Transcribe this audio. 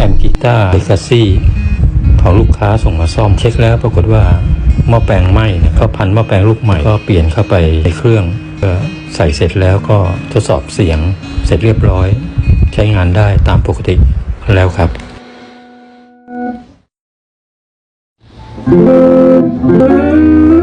แอมกีตาร์เลกาซี่ของลูกค้าส่งมาซ่อมเช็คแล้วปรากฏว่าหม้อแปลงไหม้นะก็พันหม้อแปลงลูกใหม่ก็เปลี่ยนเข้าไปในเครื่องก็ใส่เสร็จแล้วก็ทดสอบเสียงเสร็จเรียบร้อย ใช้งานได้ตามปกติแล้วครับ Thank